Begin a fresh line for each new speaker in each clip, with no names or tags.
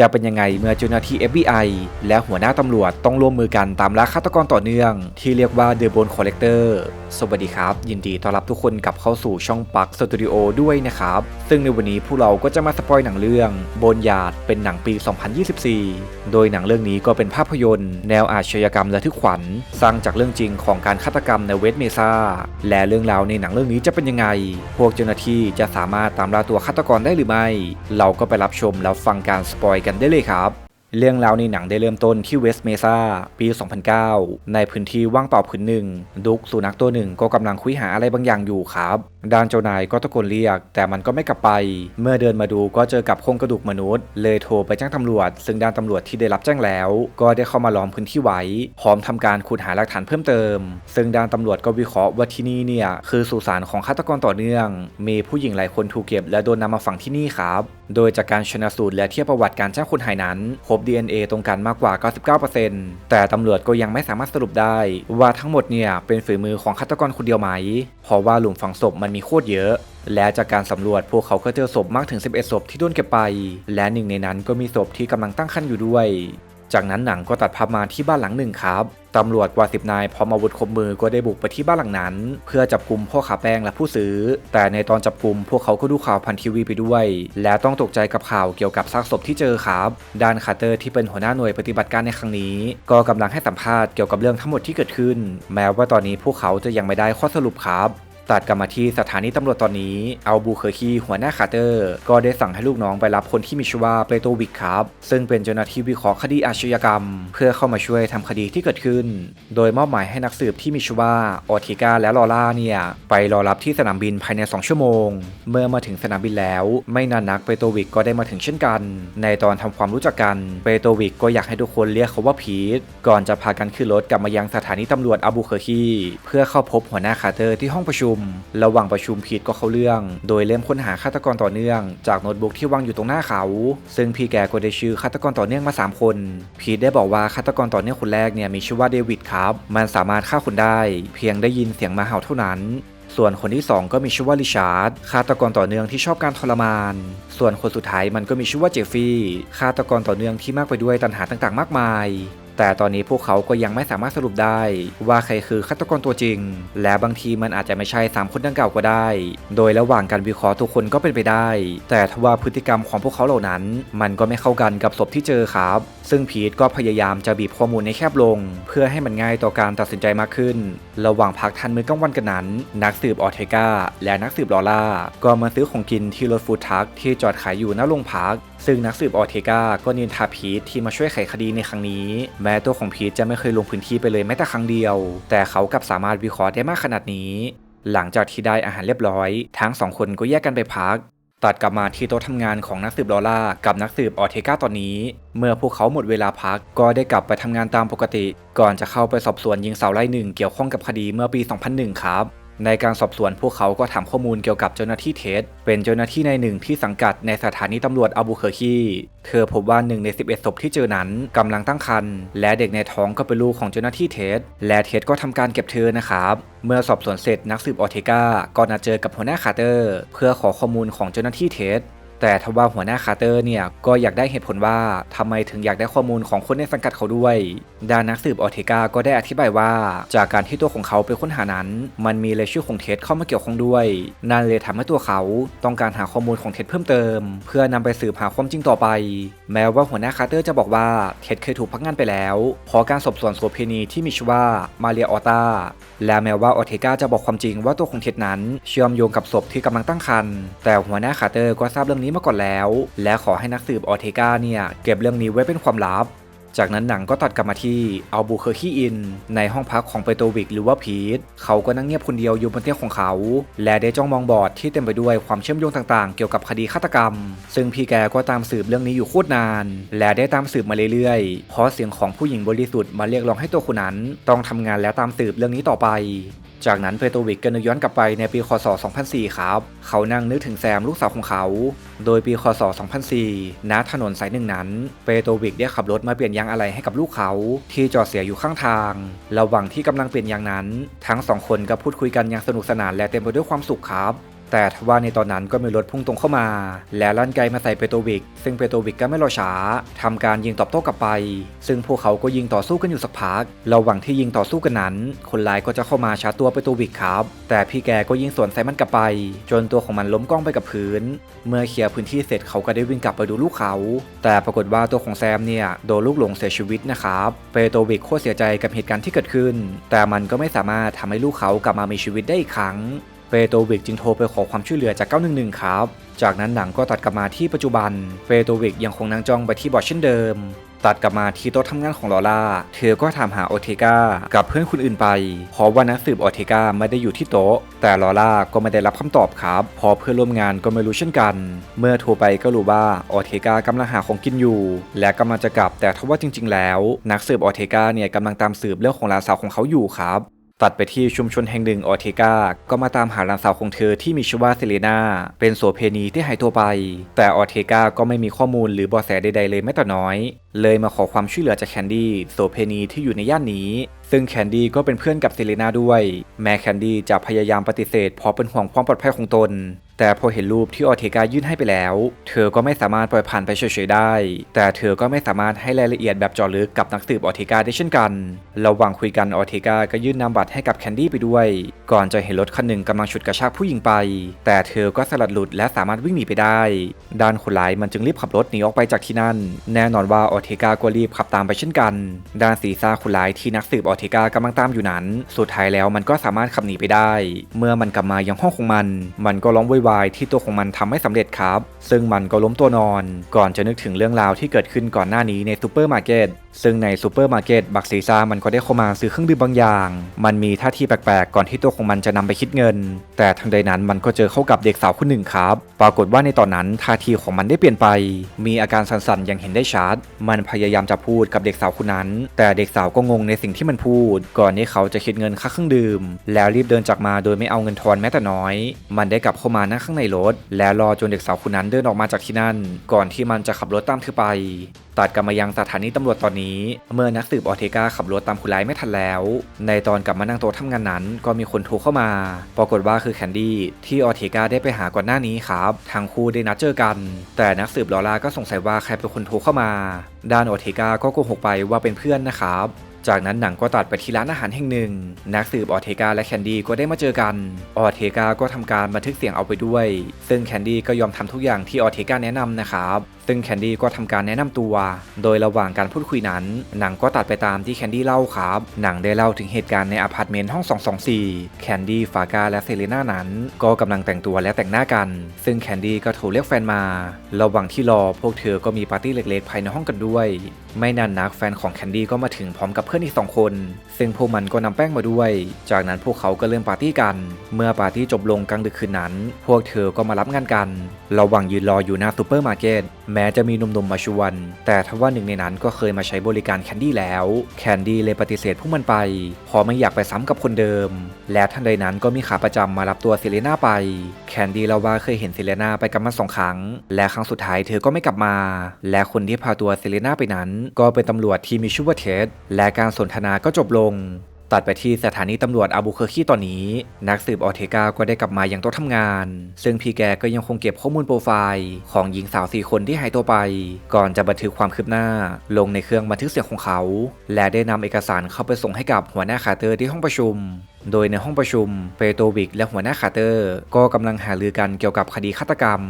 จะเป็นยังไงเมื่อเจ้าหน้าที่ FBI และหัวหน้าตำรวจต้องร่วมมือกันตามล่าฆาตกรต่อเนื่อง ที่เรียกว่า The Bone Collector สวัสดีครับ ยินดีต้อนรับทุกคนกลับเข้าสู่ช่องปักสตูดิโอด้วยนะครับ ซึ่งในวันนี้พวกเราก็จะมาสปอยหนังเรื่องบนยาดเป็นหนังปี 2024 โดยหนังเรื่องนี้ก็เป็นภาพยนตร์ แนวอาชญากรรมระทึกขวัญ สร้างจากเรื่องจริงของการฆาตกรรมในเวสเมซาและเรื่องราวในหนังเรื่องนี้จะเป็นยังไง พวกเจ้าหน้าที่จะสามารถตามล่าตัวฆาตกรได้หรือไม่ เราก็ไปรับชมแล้วฟังการสปอยกันได้เลยครับ เรื่องราวในหนังได้เริ่มต้นที่เวสเมซาปี 2009 ในพื้นที่ว่างเปล่าพื้นหนึ่ง ดุกสุนัขตัวหนึ่งก็กำลังคุยหาอะไรบางอย่างอยู่ครับ ด้านเจ้านายก็ตะโกนเรียก แต่มันก็ไม่กลับไป เมื่อเดินมาดูก็เจอกับโครงกระดูกมนุษย์ เลยโทรไปแจ้งตำรวจ ซึ่งด้านตำรวจที่ได้รับแจ้งแล้ว ก็ได้เข้ามาล้อมพื้นที่ไว้พร้อมทำการขุดหาหลักฐานเพิ่มเติม ซึ่งด้านตำรวจก็วิเคราะห์ว่าที่นี่เนี่ยคือสุสานของฆาตกรต่อเนื่อง มีผู้หญิงหลายคนถูกเก็บและโดนนำมาฝังที่นี่ครับ โดยจากการชนะสูตรและเทียบประวัติการแจ้งคนหายนั้น พบ DNA ตรงกันมากกว่า 99%แต่ตำรวจก็ยังไม่สามารถสรุปได้ ว่าทั้งหมดเนี่ยเป็นฝีมือของฆาตกรคนเดียวไหม เพราะว่าหลุมฝังศพมันมีโคตรเยอะ และจากการสำรวจพวกเขาก็เจอศพมากถึง 11 ศพที่โดนเก็บไป และหนึ่งในนั้นก็มีศพที่กำลังตั้งครรภ์อยู่ด้วย จากนั้นหนังก็ตัดภาพมาที่บ้านหลังหนึ่งครับ ตำรวจกว่าสิบนายพร้อมอาวุธครบมือก็ได้บุกไปที่บ้านหลังนั้น เพื่อจับกลุ่มพ่อขาแป้งและผู้ซื้อ แต่ในตอนจับกลุ่มพวกเขาก็ดูข่าวพันทีวีไปด้วย และต้องตกใจกับข่าวเกี่ยวกับซากศพที่เจอครับด้านคาร์เตอร์ที่เป็นหัวหน้าหน่วยปฏิบัติการในครั้งนี้ ก็กำลังให้สัมภาษณ์เกี่ยวกับเรื่องทั้งหมดที่เกิดขึ้น แม้ว่าตอนนี้พวกเขาจะยังไม่ได้ข้อสรุปครับ ตัดกลับมาที่สถานีตำรวจตอนนี้เอาบูเคอร์คีหัวหน้าคาร์เตอร์ ก็ได้สั่งให้ลูกน้องไปรับคนที่มีชื่อว่าเปโตวิกครับ ซึ่งเป็นเจ้าหน้าที่วิเคราะห์คดีอาชญากรรม เพื่อเข้ามาช่วยทำคดีที่เกิดขึ้น โดยมอบหมายให้นักสืบที่มีชื่อว่าออทิกาและลอร่าเนี่ยไปรอรับที่สนามบินภายใน 2 ชั่วโมง เมื่อมาถึงสนามบินแล้ว ไม่นานนักเปโตวิกก็ได้มาถึงเช่นกัน ในตอนทำความรู้จักกันเปโตวิกก็อยากให้ทุกคนเรียกเขาว่าพีทก่อนจะพากันขึ้นรถกลับมายังสถานีตำรวจอาบูเคอร์คีเพื่อเข้าพบหัวหน้าคาร์เตอร์ที่ห้องประชุมระหว่างประชุมพีทก็เข้าเรื่อง โดยเริ่มค้นหาฆาตกรต่อเนื่องจากโน้ตบุ๊กที่วางอยู่ตรงหน้าเขา ซึ่งพี่แกก็ได้ชื่อฆาตกรต่อเนื่องมา 3 คน พีทได้บอกว่าฆาตกรต่อเนื่องคนแรกเนี่ยมีชื่อว่าเดวิดครับ มันสามารถฆ่าคนได้ เพียงได้ยินเสียงมาเห่าเท่านั้นส่วนคนที่ 2 ก็มีชื่อว่าริชาร์ดฆาตกรต่อเนื่องที่ชอบการทรมาน ส่วนคนสุดท้ายมันก็มีชื่อว่าเจฟฟี่ฆาตกรต่อเนื่องที่มากไปด้วยตัณหาต่างๆ มากมาย แต่ตอนนี้พวกเขาก็ยังไม่สามารถสรุปได้ว่าใครคือฆาตกรตัวจริง และบางทีมันอาจจะไม่ใช่สามคนดังกล่าวก็ได้ โดยระหว่างการวิเคราะห์ทุกคนก็เป็นไปได้ แต่ทว่าพฤติกรรมของพวกเขาเหล่านั้น มันก็ไม่เข้ากันกับศพที่เจอครับ ซึ่งพีทก็พยายามจะบีบข้อมูลในแคบลง เพื่อให้มันง่ายต่อการตัดสินใจมากขึ้น ระหว่างพักทันมื้อกลางวันกันนั้น นักสืบออเทกาและนักสืบลอล่า ก็มาซื้อของกินที่รถฟูดทัคที่จอดขายอยู่หน้าโรงพัก ซึ่งนักสืบออเทกาก็นินทาพีทที่มาช่วยไขคดีในครั้งนี้ แม้ตัวของพีทจะไม่เคยลงพื้นที่ไปเลยแม้แต่ครั้งเดียว แต่เขากลับสามารถวิเคราะห์ได้มากขนาดนี้หลังจากที่ได้อาหารเรียบร้อย ทั้งสองคนก็แยกกันไปพัก ตัดกลับมาที่โต๊ะทำงานของนักสืบลอล่ากับนักสืบออเทกาตอนนี้ เมื่อพวกเขาหมดเวลาพักก็ได้กลับไปทำงานตามปกติ ก่อนจะเข้าไปสอบสวนยิงสาวไล่หนึ่งเกี่ยวข้องกับคดีเมื่อปี 2001 ครับ ในการสอบสวนพวกเขาก็ถามข้อมูลเกี่ยวกับเจ้าหน้าที่เทส เป็นเจ้าหน้าที่ในหนึ่งที่สังกัดในสถานีตำรวจอาบูเคอร์คีเธอพบว่าหนึ่งใน 11ศพที่เจอนั้นกำลังตั้งครรภ์และเด็กในท้องก็เป็นลูกของเจ้าหน้าที่เทส และเทสก็ทำการเก็บเธอนะครับ เมื่อสอบสวนเสร็จนักสืบออเทกาก็นัดเจอกับหัวหน้าคาร์เตอร์ เพื่อขอข้อมูลของเจ้าหน้าที่เทส แต่ทว่าหัวหน้าคาร์เตอร์เนี่ยก็อยากได้เหตุผลว่าทำไมถึงอยากได้ข้อมูลของคนในสังกัดเขาด้วย ด้านนักสืบออเทกาก็ได้อธิบายว่า จากการที่ตัวของเขาไปค้นหานั้น มันมีรายชื่อของเท็ดเข้ามาเกี่ยวข้องด้วย นั่นเลยทำให้ตัวเขาต้องการหาข้อมูลของเท็ดเพิ่มเติม เพื่อนำไปสืบหาความจริงต่อไป แม้ว่าหัวหน้าคาร์เตอร์จะบอกว่าเท็ดเคยถูกพักงานไปแล้วเพราะการสอบสวนโสเพณีที่มีชื่อว่ามาเรียออตาและแม้ว่าออเทกาจะบอกความจริงว่าตัวของเท็ดนั้น เชื่อมโยงกับศพที่กำลังตั้งครรภ์แต่หัวหน้าคาร์เตอร์ก็ทราบเรื่องนี้มาก่อนแล้ว และขอให้นักสืบออเทกาเนี่ยเก็บเรื่องนี้ไว้เป็นความลับ จากนั้นหนังก็ตัดกลับมาที่อัลบูเคอร์คีอิน ในห้องพักของเปโตวิกหรือว่าพีทเขาก็นั่งเงียบคนเดียวอยู่บนเตียงของเขา และได้จ้องมองบอร์ดที่เต็มไปด้วยความเชื่อมโยงต่างๆ เกี่ยวกับคดีฆาตกรรม ซึ่งพี่แกก็ตามสืบเรื่องนี้อยู่โคตรนาน และได้ตามสืบมาเรื่อยๆเพราะเสียงของผู้หญิงบริสุทธิ์มาเรียกร้องให้ตัวคนนั้น ต้องทำงานและตามสืบเรื่องนี้ต่อไป จากนั้นเปโตวิกก็นึกย้อนกลับไปในปีคศ 2004 ครับ เขานั่งนึกถึงแซมลูกสาวของเขา โดยปีคศ 2004 ณ ถนนสายหนึ่งนั้น เปโตวิกได้ขับรถมาเปลี่ยนยางอะไรให้กับลูกเขา ที่จอดเสียอยู่ข้างทาง ระหว่างที่กำลังเปลี่ยนยางนั้น ทั้งสองคนก็พูดคุยกันอย่างสนุกสนานและเต็มไปด้วยความสุขครับ แต่ทว่าในตอนนั้นก็มีรถพุ่งตรงเข้ามา และลั่นไกมาใส่เปโตวิก ซึ่งเปโตวิกก็ไม่รอช้าทำการยิงตอบโต้กลับไป ซึ่งพวกเขาก็ยิงต่อสู้กันอยู่สักพักระหว่างที่ยิงต่อสู้กันนั้น คนร้ายก็จะเข้ามาชาร์จตัวเปโตวิกครับ แต่พี่แกก็ยิงสวนใส่มันกลับไป จนตัวของมันล้มกล้องไปกับพื้น เมื่อเคลียร์พื้นที่เสร็จเขาก็ได้วิ่งกลับไปดูลูกเขา แต่ปรากฏว่าตัวของแซมเนี่ยโดนลูกหลงเสียชีวิตนะครับเปโตวิกโคตรเสียใจกับเหตุการณ์ที่เกิดขึ้น แต่มันก็ไม่สามารถทำให้ลูกเขากลับมามีชีวิตได้อีกครั้ง เปโตรวิกจึงโทรไปขอความช่วยเหลือจาก 911 ครับ จากนั้นหนังก็ตัดกลับมาที่ปัจจุบัน เปโตรวิกยังคงนั่งจ้องไปที่บอร์ดเช่นเดิม ตัดกลับมาที่โต๊ะทำงานของลอร่า เธอก็ถามหาโอเทกากับเพื่อนคนอื่นไปเพราะว่านักสืบโอเทกาไม่ได้อยู่ที่โต๊ะ แต่ลอร่าก็ไม่ได้รับคำตอบครับ พอเพื่อนร่วมงานก็ไม่รู้เช่นกัน เมื่อโทรไปก็รู้ว่าโอเทกากำลังหาของกินอยู่ และกำลังจะกลับแต่ทว่าจริง ๆ แล้ว นักสืบโอเทกาเนี่ยกำลังตามสืบเรื่องของหลานสาวของเขาอยู่ครับ ตัดไปที่ชุมชนแห่งหนึ่งออเทกา ก็มาตามหาหลานสาวของเธอที่มีชื่อว่าเซเลนาเป็นโสเพณีที่หายตัวไป แต่ออเทกาก็ไม่มีข้อมูลหรือเบาะแสใดๆเลยแม้แต่น้อย เลยมาขอความช่วยเหลือจากแคนดี้โสเพณีที่อยู่ในย่านนี้ ซึ่งแคนดี้ก็เป็นเพื่อนกับเซเลนาด้วย แม้แคนดี้จะพยายามปฏิเสธเพราะเป็นห่วงความปลอดภัยของตน แต่พอเห็นรูปที่ออเทกายื่นให้ไปแล้ว เธอก็ไม่สามารถปล่อยผ่านไปเฉยๆได้ แต่เธอก็ไม่สามารถให้รายละเอียดแบบเจาะลึกกับนักสืบออเทกาได้เช่นกันระหว่างคุยกันออเทกาก็ยื่นนามบัตรให้กับแคนดี้ไปด้วย ก่อนจะเห็นรถคันหนึ่งกำลังฉุดกระชากผู้หญิงไป แต่เธอก็สลัดหลุดและสามารถวิ่งหนีไปได้ ด้านคนร้ายมันจึงรีบขับรถหนีออกไปจากที่นั่น แน่นอนว่าออเทกาก็รีบขับตามไปเช่นกัน ด้านศีรษะคนร้ายที่นักสืบออเทกากำลังตามอยู่นั้น สุดท้ายแล้วมันก็สามารถขับหนีไปได้ เมื่อมันกลับมายังห้องของมัน มันก็ร้องโวยวายที่ตัวของมันทำไม่สำเร็จครับ ซึ่งมันก็ล้มตัวนอน ก่อนจะนึกถึงเรื่องราวที่เกิดขึ้นก่อนหน้านี้ในซูเปอร์มาร์เก็ตซึ่งในซูเปอร์มาร์เก็ตบักซีซ่ามันก็ได้เข้ามาซื้อเครื่องดื่มบางอย่าง มันมีท่าทีแปลกๆ ก่อนที่ตัวของมันจะนำไปคิดเงิน แต่ทันใดนั้นมันก็เจอเข้ากับเด็กสาวคนหนึ่งครับ ปรากฏว่าในตอนนั้นท่าทีของมันได้เปลี่ยนไป มีอาการสั่นๆอย่างเห็นได้ชัด มันพยายามจะพูดกับเด็กสาวคนนั้น แต่เด็กสาวก็งงในสิ่งที่มันพูด ก่อนที่เขาจะคิดเงินค่าเครื่องดื่ม แล้วรีบเดินจากมาโดยไม่เอาเงินทอนแม้แต่น้อย มันได้กลับเข้ามานั่งข้างในรถ และรอจนเด็กสาวคนนั้นเดินออกมาจากที่นั่น ก่อนที่มันจะขับรถตามเธอไป ตัดกลับมายังสถานีตำรวจตอนนี้ เมื่อนักสืบออเทกาขับรถตามคนร้ายไม่ทันแล้ว ในตอนกลับมานั่งโต๊ะทำงานนั้น ก็มีคนโทรเข้ามา ปรากฏว่าคือแคนดี้ที่ออเทกาได้ไปหาก่อนหน้านี้ครับทั้งคู่ได้นัดเจอกัน แต่นักสืบลอร่าก็สงสัยว่าใครเป็นคนโทรเข้ามา ด้านออเทกาก็โกหกไปว่าเป็นเพื่อนนะครับ จากนั้นหนังก็ตัดไปที่ร้านอาหารแห่งหนึ่ง นักสืบออเทกาและแคนดี้ก็ได้มาเจอกัน ออเทกาก็ทำการบันทึกเสียงเอาไปด้วย ซึ่งแคนดี้ก็ยอมทำทุกอย่างที่ออเทกาแนะนำนะครับ ซึ่งแคนดี้ก็ทำการแนะนำตัว โดยระหว่างการพูดคุยนั้น หนังก็ตัดไปตามที่แคนดี้เล่าครับ หนังได้เล่าถึงเหตุการณ์ในอพาร์ตเมนต์ห้อง 224 แคนดี้ฟากาและเซเลน่านั้น ก็กำลังแต่งตัวและแต่งหน้ากัน ซึ่งแคนดี้ก็โทรเรียกแฟนมา ระหว่างที่รอพวกเธอก็มีปาร์ตี้เล็กๆ ภายในห้องกันด้วย ไม่นานนักแฟนของแคนดี้ก็มาถึงพร้อมกับเพื่อนอีกสองคน ซึ่งพวกมันก็นำแป้งมาด้วย จากนั้นพวกเขาก็เริ่มปาร์ตี้กัน เมื่อปาร์ตี้จบลงกลางดึกคืนนั้น พวกเธอก็มารับงานกัน ระหว่างยืนรออยู่หน้าซูเปอร์มาร์เก็ต แม้จะมีหนุ่มๆมาชวน แต่ทว่าหนึ่งในนั้นก็เคยมาใช้บริการแคนดี้แล้ว แคนดี้เลยปฏิเสธพวกมันไปเพราะไม่อยากไปซ้ำกับคนเดิม และทันใดนั้นก็มีขาประจำมารับตัวเซเลน่าไป แคนดี้เล่าว่าเคยเห็นเซเลน่าไปกับมันสองครั้ง และครั้งสุดท้ายเธอก็ไม่กลับมา และคนที่พาตัวเซเลน่าไปนั้น ก็เป็นตำรวจที่มีชื่อว่าเท็ดและการสนทนาก็จบลงตัดไปที่สถานีตำรวจอาบูเคอร์คีตอนนี้ นักสืบออเทกาก็ได้กลับมาอย่างโต๊ะทำงาน ซึ่งพี่แกก็ยังคงเก็บข้อมูลโปรไฟล์ของหญิงสาวสี่คนที่หายตัวไป ก่อนจะบันทึกความคืบหน้า ลงในเครื่องบันทึกเสียงของเขา และได้นำเอกสารเข้าไปส่งให้กับหัวหน้าคาร์เตอร์ที่ห้องประชุม โดยในห้องประชุมเปโตวิกและหัวหน้าคาร์เตอร์ ก็กำลังหารือกันเกี่ยวกับคดีฆาตกรรม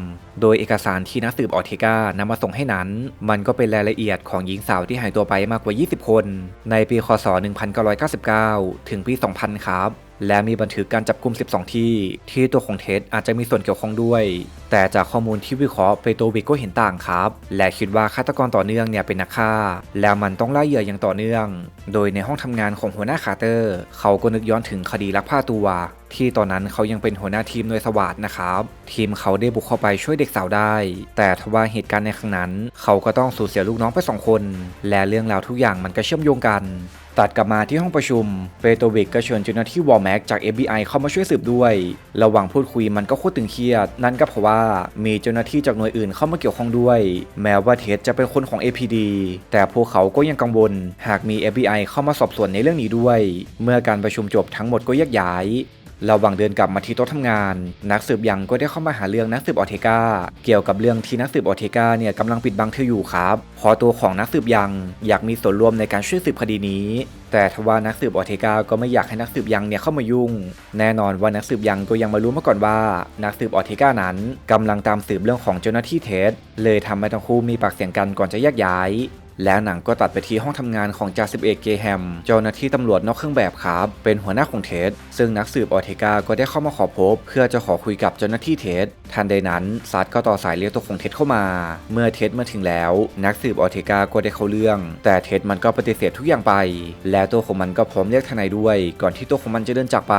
โดยเอกสารที่นักสืบออเทกานำมาส่งให้นั้น มันก็เป็นรายละเอียดของหญิงสาวที่หายตัวไปมากกว่า 20 คน ในปีคศ 1999 ถึงปี 2000 ครับ และมีบันทึกการจับกลุ่ม12 ที่ ที่ตัวของเท็ดอาจจะมีส่วนเกี่ยวข้องด้วย แต่จากข้อมูลที่วิเคราะห์เปโตวิกก็เห็นต่างครับ และคิดว่าฆาตกรต่อเนื่องเนี่ยเป็นนักฆ่า แล้วมันต้องล่าเหยื่ออย่างต่อเนื่อง โดยในห้องทำงานของหัวหน้าคาร์เตอร์ เขาก็นึกย้อนถึงคดีลักพาตัว ที่ตอนนั้นเขายังเป็นหัวหน้าทีมหน่วยสวัสดนะครับ ทีมเขาได้บุกเข้าไปช่วยเด็กสาวได้ แต่ทว่าเหตุการณ์ในครั้งนั้น เขาก็ต้องสูญเสียลูกน้องไปสองคน และเรื่องราวทุกอย่างมันก็เชื่อมโยงกัน ตัดกลับมาที่ห้องประชุมเฟโตวิกก็เชิญเจ้าหน้าที่วอลแม็กจาก FBI เข้ามาช่วยสืบด้วย ระหว่างพูดคุยมันก็โคตรตึงเครียด นั่นก็เพราะว่ามีเจ้าหน้าที่จากหน่วยอื่นเข้ามาเกี่ยวข้องด้วย แม้ว่าเทสจะเป็นคนของ APD แต่พวกเขาก็ยังกังวล หากมี FBI เข้ามาสอบสวนในเรื่องนี้ด้วย เมื่อการประชุมจบทั้งหมดก็แยกย้าย ระหว่างเดินกลับมาที่โต๊ะทำงาน นักสืบยังก็ได้เข้ามาหาเรื่องนักสืบออเทกาเกี่ยวกับเรื่องที่นักสืบออเทกาเนี่ยกำลังปิดบังเธออยู่ครับพอตัวของนักสืบยังอยากมีส่วนร่วมในการช่วยสืบคดีนี้ แต่ทว่านักสืบออเทกาก็ไม่อยากให้นักสืบยังเนี่ยเข้ามายุ่ง แน่นอนว่านักสืบยังก็ยังมารู้มาก่อนว่า นักสืบออเทกานั้นกำลังตามสืบเรื่องของเจ้าหน้าที่เท็จเลยทำให้ทั้งคู่มีปากเสียงกันก่อนจะแยกย้าย แล้วหนังก็ตัดไปที่ห้องทำงานของจ่าสิบเอกเกแฮม เจ้าหน้าที่ตำรวจนอกเครื่องแบบครับ เป็นหัวหน้าของเท็ดซึ่งนักสืบออเทกาก็ได้เข้ามาขอพบ เพื่อจะขอคุยกับเจ้าหน้าที่เท็ดทันใดนั้นซัดก็ต่อสายเรียกตัวของเท็ดเข้ามา เมื่อเท็ดมาถึงแล้ว นักสืบออเทกาก็ได้เข้าเรื่อง แต่เท็ดมันก็ปฏิเสธทุกอย่างไป และตัวของมันก็พร้อมเรียกทนายด้วย ก่อนที่ตัวของมันจะเดินจากไป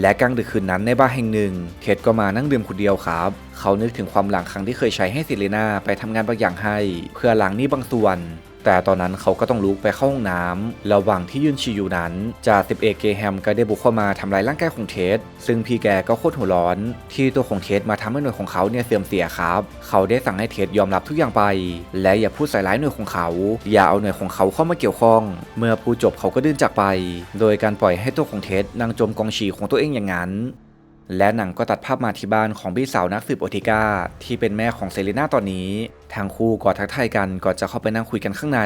และกลางดึกคืนนั้นในบ้านแห่งหนึ่งเท็ดก็มานั่งดื่มคนเดียวครับ เขานึกถึงความหลังครั้งที่เคยใช้ให้ซิเลนาไปทำงานบางอย่างให้ เพื่อล้างหนี้บางส่วน แต่ตอนนั้นเขาก็ต้องลุกไปเข้าห้องน้ำระหว่างที่ยืนฉี่อยู่นั้นจ่าสิบเอกเกแฮมก็ได้บุกเข้ามาทำลายร่างกายของเท็ดซึ่งพี่แกก็โคตรหัวร้อน ที่ตัวของเท็ดมาทำให้หน่วยของเขาเนี่ยเสื่อมเสียครับ เขาได้สั่งให้เท็ดยอมรับทุกอย่างไป และอย่าพูดใส่ร้ายหน่วยของเขา อย่าเอาหน่วยของเขาเข้ามาเกี่ยวข้อง เมื่อพูดจบเขาก็เดินจากไป โดยการปล่อยให้ตัวของเท็ดนั่งจมกองฉี่ของตัวเองอย่างนั้น และหนังก็ตัดภาพมาที่บ้านของพี่สาวนักสืบโอติก้าที่เป็นแม่ของเซเลนาตอนนี้ทางคู่ก็ทักทายกันก่อนจะเข้าไปนั่งคุยกันข้างใน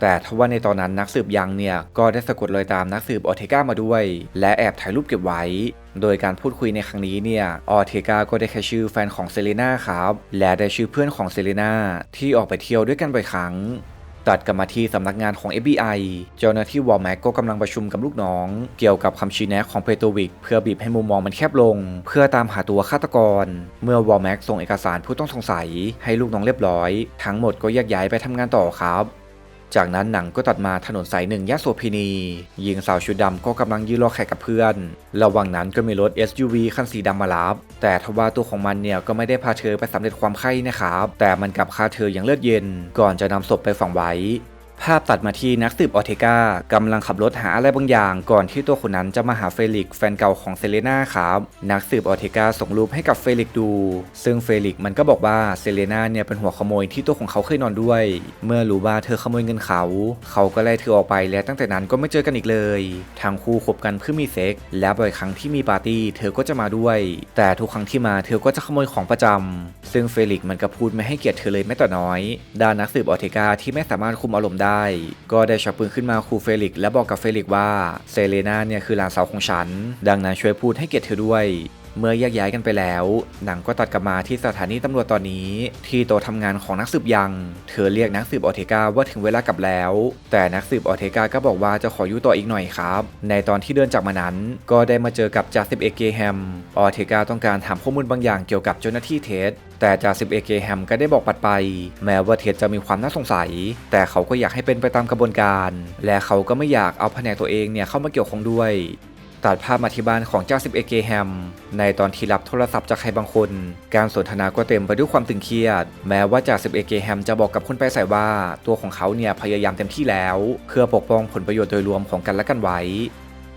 แต่ทว่าในตอนนั้นนักสืบยังเนี่ยก็ได้สะกดรอยตามนักสืบออเทกามาด้วย และแอบถ่ายรูปเก็บไว้ โดยการพูดคุยในครั้งนี้เนี่ยออเทกาก็ได้แค่ชื่อแฟนของเซเลนาครับ และได้ชื่อเพื่อนของเซเลนาที่ออกไปเที่ยวด้วยกันบ่อยครั้ง ตัดกลับมาที่สำนักงานของ FBI เจ้าหน้าที่วอลแม็กก็กำลังประชุมกับลูกน้อง เกี่ยวกับคำชี้แนะของเพโตวิกเพื่อบีบให้มุมมองมันแคบลง เพื่อตามหาตัวฆาตกร เมื่อวอลแม็กส่งเอกสารผู้ต้องสงสัย ให้ลูกน้องเรียบร้อย ทั้งหมดก็แยกย้ายไปทำงานต่อครับ จากนั้นหนังก็ตัดมาถนนสายหนึ่งยะโสพินีหญิงสาวชุดดำก็กำลังยืนรอแขกกับเพื่อน ระหว่างนั้นก็มีรถ SUV คันสีดำมารับ แต่ทว่าตัวของมันเนี่ยก็ไม่ได้พาเธอไปสำเร็จความใคร่นะครับ แต่มันกลับฆ่าเธออย่างเลือดเย็น ก่อนจะนำศพไปฝังไว้ ภาพตัดมาที่นักสืบออเทกากำลังขับรถหาอะไรบางอย่าง ก่อนที่ตัวคนนั้นจะมาหาเฟลิกแฟนเก่าของเซเลนาครับนักสืบออเทกาส่งรูปให้กับเฟลิกดู ซึ่งเฟลิกมันก็บอกว่าเซเลนาเนี่ยเป็นหัวขโมยที่ตัวของเขาเคยนอนด้วย เมื่อรู้ว่าเธอขโมยเงินเขา เขาก็ไล่เธอออกไปและตั้งแต่นั้นก็ไม่เจอกันอีกเลยทั้งคู่คบกันเพื่อมีเซ็กส์และบ่อยครั้งที่มีปาร์ตี้เธอก็จะมาด้วย แต่ทุกครั้งที่มาเธอก็จะขโมยของประจำซึ่งเฟลิกมันก็พูดไม่ให้เกียรติเธอเลยแม้แต่น้อยด้านนักสืบออเทกาที่ไม่สามารถคุมอารมณ์ได้ก็ได้ชักปืนขึ้นมาขู่เฟลิกและบอกกับเฟลิกว่าเซเลนาเนี่ยคือหลานสาวของฉัน ดังนั้นช่วยพูดให้เกียรติเธอด้วยเมื่อแยกย้ายกันไปแล้ว หนังก็ตัดกลับมาที่สถานีตำรวจตอนนี้ ที่โตทำงานของนักสืบยัง เธอเรียกนักสืบออเทกาว่าถึงเวลากลับแล้ว แต่นักสืบออเทกาก็บอกว่าจะขออยู่ต่ออีกหน่อยครับ ในตอนที่เดินจากมานั้น ก็ได้มาเจอกับจ่าสิบเอกเกแฮม ออเทกาต้องการถามข้อมูลบางอย่างเกี่ยวกับเจ้าหน้าที่เทสแต่จ่าสิบเอกเกแฮมก็ได้บอกปัดไป แม้ว่าเท็ดจะมีความน่าสงสัย แต่เขาก็อยากให้เป็นไปตามกระบวนการ และเขาก็ไม่อยากเอาแผนกตัวเองเนี่ยเข้ามาเกี่ยวข้องด้วย ตัดภาพมาที่บ้านของเจ้าสิบเอเกแฮม ในตอนที่รับโทรศัพท์จากใครบางคน การสนทนาก็เต็มไปด้วยความตึงเครียด แม้ว่าจ่าสิบเอเกแฮมจะบอกกับคนไปใส่ว่า ตัวของเขาเนี่ยพยายามเต็มที่แล้ว เพื่อปกป้องผลประโยชน์โดยรวมของกันและกันไว้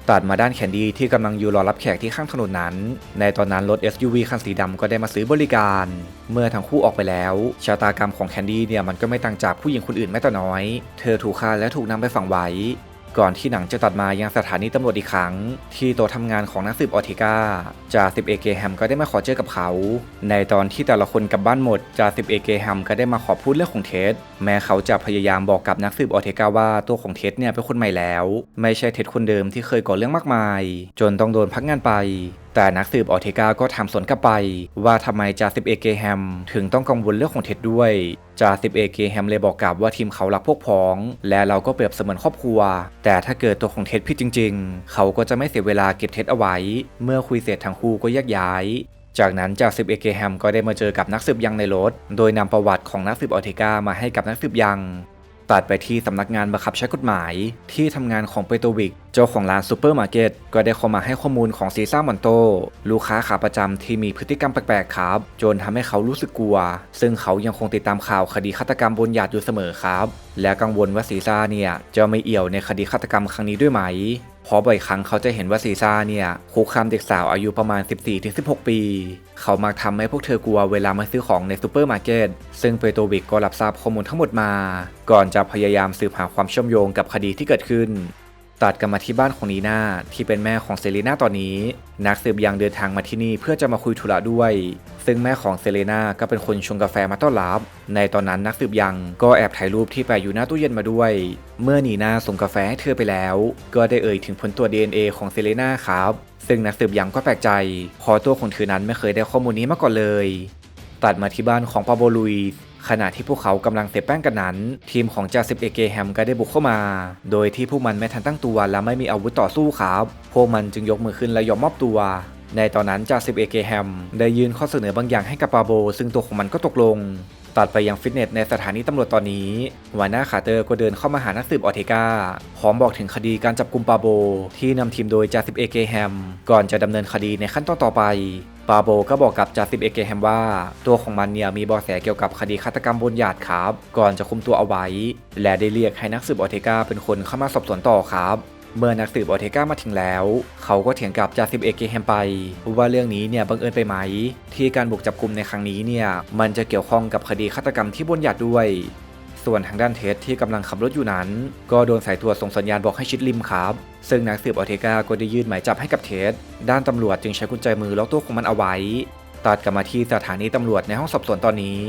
ตัดมาด้านแคนดี้ที่กำลังอยู่รอรับแขกที่ข้างถนนนั้น ในตอนนั้นรถ SUV คันสีดำก็ได้มาซื้อบริการ เมื่อทั้งคู่ออกไปแล้วชะตากรรมของแคนดี้เนี่ยมันก็ไม่ต่างจากผู้หญิงคนอื่นแม้แต่น้อย เธอถูกฆ่าและถูกนำไปฝังไว้ ก่อนที่หนังจะตัดมายังสถานีตำรวจอีกครั้ง ที่โต๊ะทำงานของนักสืบออทิก้าจ่าสิบเอเกแฮมก็ได้มาขอเจอกับเขา ในตอนที่แต่ละคนกลับบ้านหมดจ่าสิบเอเกแฮมก็ได้มาขอพูดเรื่องของเท็ดแม้เขาจะพยายามบอกกับนักสืบออทิก้าว่าตัวของเท็ดเนี่ยเป็นคนใหม่แล้ว ไม่ใช่เท็ดคนเดิมที่เคยก่อเรื่องมากมาย จนต้องโดนพักงานไปแต่นักสืบออเทกาก็ถามสวนกลับไป ว่าทำไมจ่าสิบเอเกแฮมถึงต้องกังวลเรื่องของเท็ดด้วยจ่าสิบเอเกแฮมเลยบอกกลับว่าทีมเขารักพวกพ้อง และเราก็เปรียบเสมือนครอบครัว แต่ถ้าเกิดตัวของเท็ดผิดจริง ๆ เขาก็จะไม่เสียเวลาเก็บเท็ดเอาไว้ เมื่อคุยเสร็จทั้งคู่ก็แยกย้ายจากนั้นจ่าสิบเอเกแฮมก็ได้มาเจอกับนักสืบยังในรถ โดยนำประวัติของนักสืบออเทกามาให้กับนักสืบยัง ตัดไปที่สำนักงานบังคับใช้กฎหมาย ที่ทำงานของเปโตวิก เจ้าของร้านซูเปอร์มาร์เก็ตก็ได้เข้ามาให้ข้อมูลของซีซ่ามอนโต ลูกค้าขาประจำที่มีพฤติกรรมแปลกๆครับ จนทำให้เขารู้สึกกลัว ซึ่งเขายังคงติดตามข่าวคดีฆาตกรรมบนหยาดอยู่เสมอครับ และกังวลว่าซีซ่าเนี่ยจะไม่เอี่ยวในคดีฆาตกรรมครั้งนี้ด้วยไหม เพราะบ่อยครั้งเขาจะเห็นว่าซีซ่าเนี่ยคุกคามเด็กสาวอายุประมาณ 14-16 ปี เขามักทำให้พวกเธอกลัวเวลามาซื้อของในซูเปอร์มาร์เก็ตซึ่งเปโตวิกก็รับทราบข้อมูลทั้งหมดมา ก่อนจะพยายามสืบหาความเชื่อมโยงกับคดีที่เกิดขึ้น ตัดกันมาที่บ้านของนีนาที่เป็นแม่ของเซเลนาตอนนี้ นักสืบยังเดินทางมาที่นี่เพื่อจะมาคุยธุระด้วย ซึ่งแม่ของเซเลนาก็เป็นคนชงกาแฟมาต้อนรับ ในตอนนั้นนักสืบยังก็แอบถ่ายรูปที่แปะอยู่หน้าตู้เย็นมาด้วย เมื่อนีนาส่งกาแฟให้เธอไปแล้ว ก็ได้เอ่ยถึงผลตรวจ DNA ของเซเลนาครับ ซึ่งนักสืบยังก็แปลกใจเพราะตัวของเธอนั้นไม่เคยได้ข้อมูลนี้มาก่อนเลย ตัดมาที่บ้านของปาโบลุยส์ ขณะที่พวกเขากำลังเสพแป้งกันนั้น ทีมของจ่าสิบเอกเกแฮมก็ได้บุกเข้ามา โดยที่พวกมันไม่ทันตั้งตัวและไม่มีอาวุธต่อสู้ครับ พวกมันจึงยกมือขึ้นและยอมมอบตัว ในตอนนั้นจ่าสิบเอกเกแฮมได้ยื่นข้อเสนอบางอย่างให้กับปาโบ ซึ่งตัวของมันก็ตกลง ตัดไปยังฟิตเนสในสถานีตำรวจตอนนี้วหน้าคาเตอร์ก็เดินเข้ามาหานักสืบออเทกาพร้อมบอกถึงคดีการจับกลุ่มปาโบ ที่นำทีมโดยจาสิบเอเกแฮม ก่อนจะดำเนินคดีในขั้นตอนต่อไปปาโบก็บอกกับจาสิบเอเกแฮมว่า ตัวของมันเนี่ยมีเบาะแสเกี่ยวกับคดีฆาตกรรมบนหยาดครับ ก่อนจะคุมตัวเอาไว้ และได้เรียกให้นักสืบออเทกาเป็นคนเข้ามาสอบสวนต่อครับ เมื่อนักสืบออเทกามาถึงแล้ว เขาก็เถียงกับจ่าสิบเอกเกแฮมไป ว่าเรื่องนี้เนี่ยบังเอิญไปไหม ที่การบุกจับกลุ่มในครั้งนี้เนี่ยมันจะเกี่ยวข้องกับคดีฆาตกรรมที่บนหยาดด้วย ส่วนทางด้านเทสที่กำลังขับรถอยู่นั้น ก็โดนสายตรวจส่งสัญญาณบอกให้ชิดริมครับ ซึ่งนักสืบออเทกาก็ได้ยื่นหมายจับให้กับเทส ด้านตำรวจจึงใช้กุญแจมือล็อกตัวของมันเอาไว้ตัดกลับมาที่สถานีตำรวจในห้องสอบสวนตอนนี้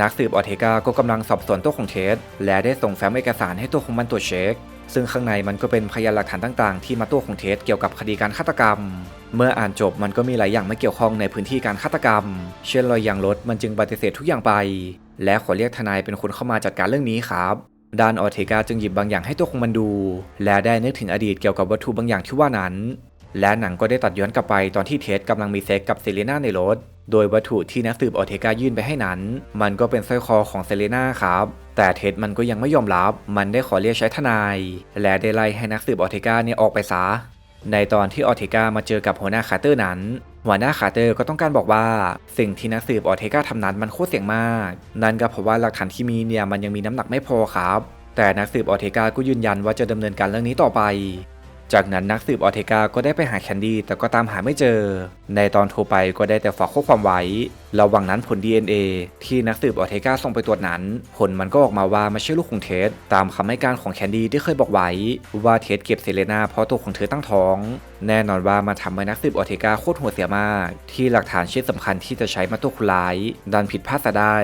นักสืบออเทกาก็กำลังสอบสวนตัวของเทสและได้ส่งแฟ้มเอกสารให้ตัวของมันตรวจเช็ค ซึ่งข้างในมันก็เป็นพยานหลักฐานต่างๆ ที่มาตัวของเทสเกี่ยวกับคดีการฆาตกรรม เมื่ออ่านจบมันก็มีหลายอย่างไม่เกี่ยวข้องในพื้นที่การฆาตกรรม เช่นรอยยางรถมันจึงปฏิเสธทุกอย่างไป และขอเรียกทนายเป็นคนเข้ามาจัดการเรื่องนี้ครับด้านออเทกาจึงหยิบบางอย่างให้ตัวของมันดู และได้นึกถึงอดีตเกี่ยวกับวัตถุบางอย่างที่ว่านั้น และหนังก็ได้ตัดย้อนกลับไปตอนที่เทสกำลังมีเซ็กกับเซเลน่าในรถ โดยวัตถุที่นักสืบออเทกายื่นไปให้นั้น มันก็เป็นสร้อยคอของเซเลน่าครับ แต่เท็ดมันก็ยังไม่ยอมรับ มันได้ขอเรียกใช้ทนาย และได้ไล่ให้นักสืบออเทกาเนี่ยออกไปซะ ในตอนที่ออเทกามาเจอกับหัวหน้าคาร์เตอร์นั้น หัวหน้าคาร์เตอร์ก็ต้องการบอกว่า สิ่งที่นักสืบออเทกาทำนั้นมันโคตรเสี่ยงมาก นั่นก็เพราะว่าหลักฐานที่มีเนี่ยมันยังมีน้ำหนักไม่พอครับ แต่นักสืบออเทกาก็ยืนยันว่าจะดำเนินการเรื่องนี้ต่อไป จากนั้นนักสืบออเทกาก็ได้ไปหาแคนดี้แต่ก็ตามหาไม่เจอ ในตอนโทรไปก็ได้แต่ฝากข้อความไว้ ระหว่างนั้นผล DNA ที่นักสืบออเทกาส่งไปตรวจนั้น ผลมันก็ออกมาว่าไม่ใช่ลูกของเทสตามคำให้การของแคนดี้ที่เคยบอกไว้ ว่าเทสเก็บเซเลนาเพราะตัวของเธอตั้งท้อง แน่นอนว่ามันทำให้นักสืบออเทกาโคตรหัวเสียมาก ที่หลักฐานชิ้นสำคัญที่จะใช้มาตัวคนร้าย ดันผิดพลาดซะได้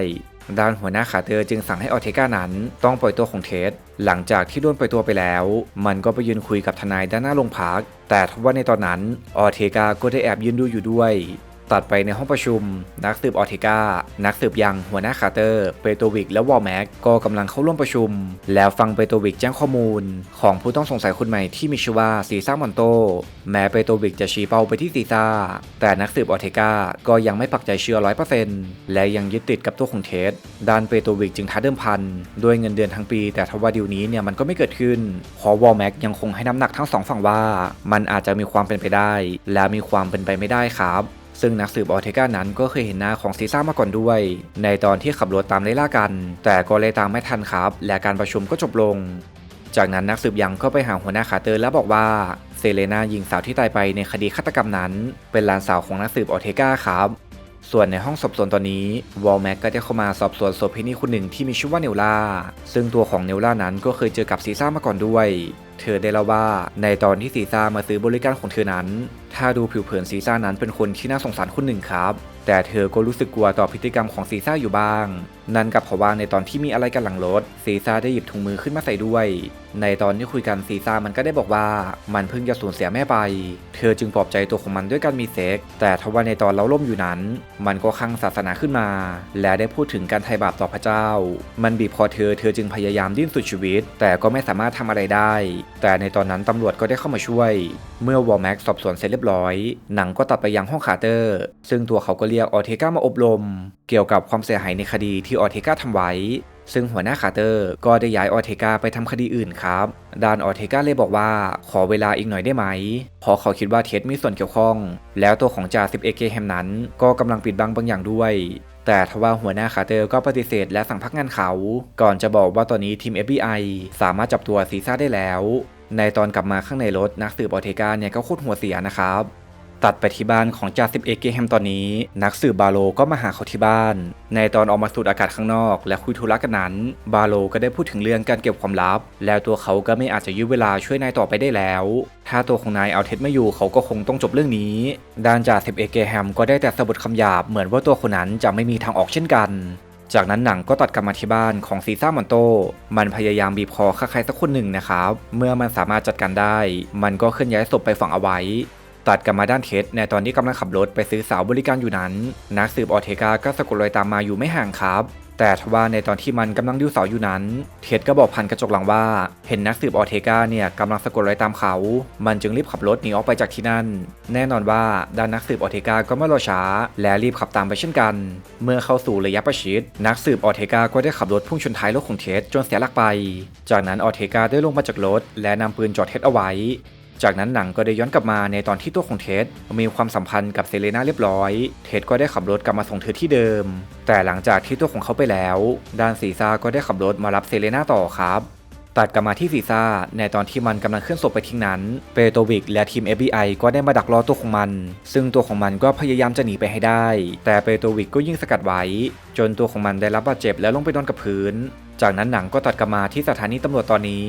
ด้านหัวหน้าคาร์เตอร์จึงสั่งให้ออเทกานั้นต้องปล่อยตัวของเท็ดหลังจากที่โดนปล่อยตัวไปแล้ว มันก็ไปยืนคุยกับทนายด้านหน้าโรงพัก แต่ทว่าในตอนนั้นออเทกาก็ได้แอบยืนดูอยู่ด้วย ตัดไปในห้องประชุม นักสืบออเทกานักสืบยังหัวหน้าคาร์เตอร์ เปโตวิกและวอลแม็กก็กำลังเข้าร่วมประชุม แล้วฟังเปโตวิกแจ้งข้อมูล ของผู้ต้องสงสัยคนใหม่ที่มีชื่อว่าซีซ่ามอนโต แม้เปโตวิกจะชี้เป้าไปที่ซีซ่า แต่นักสืบออเทกาก็ยังไม่ปักใจเชื่อร้อยเปอร์เซ็นต์และยังยึดติดกับตัวของเทสด้านเปโตวิกจึงท้าเดิมพันด้วยเงินเดือนทั้งปี แต่ทว่าดีลนี้เนี่ยมันก็ไม่เกิดขึ้นเพราะวอลแม็กยังคงให้น้ำหนักทั้งสองฝั่งว่า มันอาจจะมีความเป็นไปได้ และมีความเป็นไปไม่ได้ครับ ซึ่งนักสืบออเทกานั้นก็เคยเห็นหน้าของซีซ่ามาก่อนด้วย ในตอนที่ขับรถตามไล่ล่ากัน แต่ก็เลยตามไม่ทันครับ และการประชุมก็จบลง จากนั้นนักสืบยังก็ไปหาหัวหน้าคาเตอร์แล้วบอกว่าเซเลนาหญิงสาวที่ตายไปในคดีฆาตกรรมนั้น เป็นหลานสาวของนักสืบออเทกาครับ ส่วนในห้องสอบสวนตอนนี้วอลแม็กก็ได้เข้ามาสอบสวนศพเพนี่คนหนึ่งที่มีชื่อว่าเนลล่า ซึ่งตัวของเนลล่านั้นก็เคยเจอกับซีซ่ามาก่อนด้วย เธอได้เล่าว่าในตอนที่ซีซ่ามาซื้อบริการของเธอนั้น ถ้าดูผิวเผินซีซ่านั้นเป็นคนที่น่าสงสารคนหนึ่งครับ แต่เธอก็รู้สึกกลัวต่อพฤติกรรมของซีซ่าอยู่บ้าง นั่นกับเพราะว่าในตอนที่มีอะไรกันหลังรถซีซ่าได้หยิบถุงมือขึ้นมาใส่ด้วย ในตอนที่คุยกันซีซ่ามันก็ได้บอกว่า มันเพิ่งจะสูญเสียแม่ไป เธอจึงปลอบใจตัวของมันด้วยการมีเซ็กแต่ทว่าในตอนเล่าล่มอยู่นั้น มันก็คลั่งศาสนาขึ้นมา และได้พูดถึงการไถ่บาปต่อพระเจ้า มันบีบคอเธอเธอจึงพยายามดิ้นสุดชีวิต แต่ก็ไม่สามารถทำอะไรได้ แต่ในตอนนั้นตำรวจก็ได้เข้ามาช่วย เมื่อวอลแม็กสอบสวนเสร็จเรียบร้อยหนังก็ตัดไปยังห้องคาร์เตอร์ ซึ่งตัวเขาก็เรียียกออเทกามาอบรม เกี่ยวกับความเสียหายในคดีที่ออเทกาทำไว้ ซึ่งหัวหน้าคาร์เตอร์ก็ได้ย้ายออเทกาไปทำคดีอื่นครับดานออเทกาเลยบอกว่าขอเวลาอีกหน่อยได้ไหมเพราะเขาคิดว่าเท็ดมีส่วนเกี่ยวข้อง แล้วตัวของจ่าสิบเอเกแฮมนั้น ก็กำลังปิดบังบางอย่างด้วยแต่ทว่าหัวหน้าคาร์เตอร์ก็ปฏิเสธและสั่งพักงานเขา ก่อนจะบอกว่าตอนนี้ทีม FBI สามารถจับตัวซีซ่าได้แล้ว ในตอนกลับมาข้างในรถนักสืบออเทกาเนี่ยก็โคตรหัวเสียนะครับ ตัดไปที่บ้านของจ่าสิบเอกเกแฮมตอนนี้ นักสืบบาโลก็มาหาเขาที่บ้าน ในตอนออกมาสูดอากาศข้างนอก และคุยธุระกันนั้น บาโลก็ได้พูดถึงเรื่องการเก็บความลับ แล้วตัวเขาก็ไม่อาจจะยื้อเวลาช่วยนายต่อไปได้แล้ว ถ้าตัวของนายเอาเท็จไม่อยู่เขาก็คงต้องจบเรื่องนี้ ด้านจ่าสิบเอกเกแฮมก็ได้แต่สะบัดคำหยาบเหมือนว่าตัวคนนั้นจะไม่มีทางออกเช่นกันจากนั้นหนังก็ตัดกลับมาที่บ้านของซีซ่ามอนโต มันพยายามบีบคอใครสักคนหนึ่งนะครับ เมื่อมันสามารถจัดการได้ มันก็เคลื่อนย้ายศพไปฝังเอาไว้ ตัดกลับมาด้านเท็ดในตอนที่กำลังขับรถไปซื้อสาวบริการอยู่นั้น นักสืบออเทกาก็สะกดรอยตามมาอยู่ไม่ห่างครับ แต่ทว่าในตอนที่มันกำลังดูเสาอยู่นั้น เท็ดก็บอกพันกระจกหลังว่า เห็นนักสืบออเทกาเนี่ยกำลังสะกดรอยตามเขา มันจึงรีบขับรถหนีออกไปจากที่นั่น แน่นอนว่าด้านนักสืบออเทกาก็ไม่รอช้า และรีบขับตามไปเช่นกัน เมื่อเข้าสู่ระยะประชิด นักสืบออเทกาก็ได้ขับรถพุ่งชนท้ายรถของเท็ดจนเสียหลักไป จากนั้นออเทกาได้ลงมาจากรถ และนำปืนจ่อเท็ดเอาไว้ จากนั้นหนังก็ได้ย้อนกลับมาในตอนที่ตัวของเท็ดมีความสัมพันธ์กับเซเลนาเรียบร้อย เท็ดก็ได้ขับรถกลับมาส่งเธอที่เดิม แต่หลังจากที่ตัวของเขาไปแล้ว ดานซีซ่าก็ได้ขับรถมารับเซเลนาต่อครับตัดกลับมาที่ซีซ่าในตอนที่มันกำลังเคลื่อนศพไปทิ้งนั้น เปโตวิกและทีม FBI ก็ได้มาดักรอตัวของมัน ซึ่งตัวของมันก็พยายามจะหนีไปให้ได้ แต่เปโตวิกก็ยิ่งสกัดไว้ จนตัวของมันได้รับบาดเจ็บและลงไปนอนกับพื้น จากนั้นหนังก็ตัดกลับมาที่สถานีตำรวจตอนนี้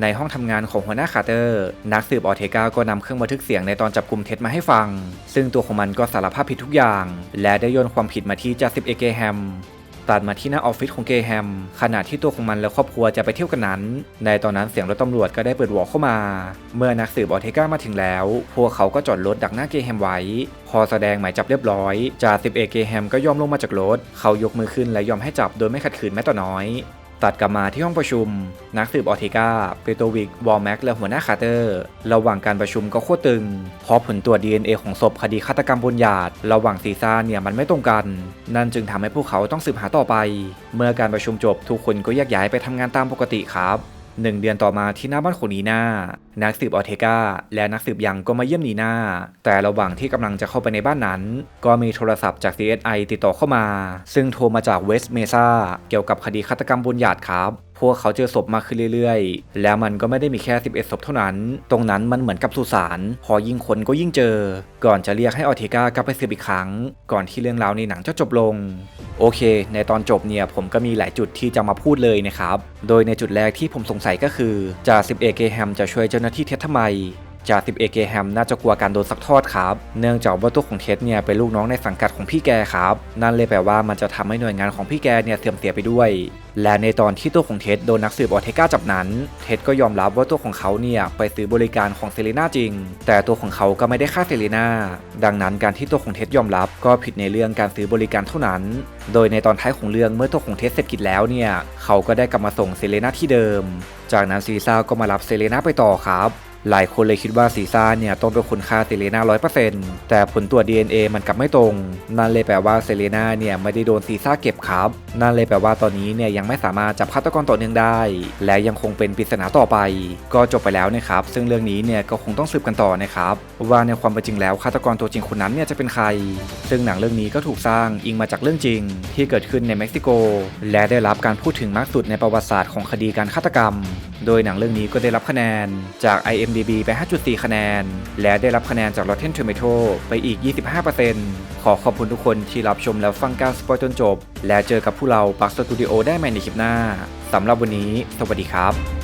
ในห้องทำงานของหัวหน้าคาร์เตอร์ นักสืบออเทกาก็นำเครื่องบันทึกเสียงในตอนจับกลุ่มเท็ดมาให้ฟัง ซึ่งตัวของมันก็สารภาพผิดทุกอย่าง และได้โยนความผิดมาที่จ่าสิบเอเกแฮมตัดมาที่หน้าออฟฟิศของเกแฮมขณะที่ตัวของมันและครอบครัวจะไปเที่ยวกันนั้น ในตอนนั้นเสียงรถตำรวจก็ได้เปิดวอลเข้ามา เมื่อนักสืบออเทกามาถึงแล้ว พวกเขาก็จอดรถดักหน้าเกแฮมไว้ พอแสดงหมายจับเรียบร้อยจ่าสิบเอกเกแฮมก็ยอมลงมาจากรถ เขายกมือขึ้นและยอมให้จับโดยไม่ขัดขืนแม้แต่น้อย ตัดกลับมาที่ห้องประชุม นักสืบออเทกาเปโตวิกวอลแม็กและหัวหน้าคาร์เตอร์ ระหว่างการประชุมก็โคตรตึง เพราะผลตรวจ DNA ของศพคดีฆาตกรรมบนหยาด ระหว่างซีซ่าเนี่ยมันไม่ตรงกัน นั่นจึงทำให้พวกเขาต้องสืบหาต่อไป เมื่อการประชุมจบทุกคนก็แยกย้ายไปทำงานตามปกติครับ หนึ่งเดือนต่อมาที่หน้าบ้านของนีน่านักสืบออเทกาและนักสืบยังก็มาเยี่ยมนีน่าแต่ระหว่างที่กำลังจะเข้าไปในบ้านนั้น ก็มีโทรศัพท์จาก CSI ติดต่อเข้ามา ซึ่งโทรมาจากเวสต์เมซาเกี่ยวกับคดีฆาตกรรมบนหยาดครับพวกเขาเจอศพมากขึ้นเรื่อยๆ แล้วมันก็ไม่ได้มีแค่ 11 ศพเท่านั้น ตรงนั้นมันเหมือนกับสุสาน พอยิ่งคนก็ยิ่งเจอ ก่อนจะเรียกให้ออเทกากลับไปสืบอีกครั้ง ก่อนที่เรื่องราวในหนังจะจบลง โอเค ในตอนจบเนี่ยผมก็มีหลายจุดที่จะมาพูดเลยนะครับ โดยในจุดแรกที่ผมสงสัยก็คือจ่าสิบเอกเกแฮมจะช่วยเจ้าหน้าที่เท็จทำไม จ่าสิบเอเกแฮมน่าจะกลัวการโดนซักทอดครับ เนื่องจากว่าตัวของเท็ดเนี่ยเป็นลูกน้องในสังกัดของพี่แกครับ นั่นเลยแปลว่ามันจะทำให้หน่วยงานของพี่แกเนี่ยเสื่อมเสียไปด้วย และในตอนที่ตัวของเท็ดโดนนักสืบออเทกาจับนั้น เท็ดก็ยอมรับว่าตัวของเขาเนี่ยไปซื้อบริการของเซเลน่าจริง แต่ตัวของเขาก็ไม่ได้ฆ่าเซเลน่าดังนั้นการที่ตัวของเท็ดยอมรับก็ผิดในเรื่องการซื้อบริการเท่านั้น โดยในตอนท้ายของเรื่องเมื่อตัวของเท็ดเสร็จกิจแล้วเนี่ยเขาก็ได้กลับมาส่งเซเลน่าที่เดิม จากนั้นซีซ่าก็มารับเซเลนาไปต่อครับ หลายคนเลยคิดว่าซีซ่าเนี่ยต้องเป็นคนฆ่าเซเลนาร้อยเปอร์เซ็นต์แต่ผลตรวจ DNA มันกลับไม่ตรง นั่นเลยแปลว่าเซเลนาเนี่ยไม่ได้โดนซีซ่าเก็บครับ นั่นเลยแปลว่าตอนนี้เนี่ยยังไม่สามารถจับฆาตกรต่อเนื่องได้ และยังคงเป็นปริศนาต่อไป ก็จบไปแล้วนะครับ ซึ่งเรื่องนี้เนี่ยก็คงต้องสืบกันต่อนะครับ ว่าในความเป็นจริงแล้วฆาตกรตัวจริงคนนั้นเนี่ยจะเป็นใคร ซึ่งหนังเรื่องนี้ก็ถูกสร้างอิงมาจากเรื่องจริง ที่เกิดขึ้นในเม็กซิโก และได้รับการพูดถึงมากสุดในประวัติศาสตร์ของคดีการฆาตกรรม โดยหนังเรื่องนี้ก็ได้รับคะแนนจาก IMDb ไป 5.4 คะแนน และได้รับคะแนนจาก Rotten Tomato ไปอีก 25%ขอขอบคุณทุกคนที่รับชมแล้วฟังการสปอยจนจบ และเจอกับผู้เราปักสตูดิโอได้ใหม่ในคลิปหน้าสำหรับวันนี้ สวัสดีครับ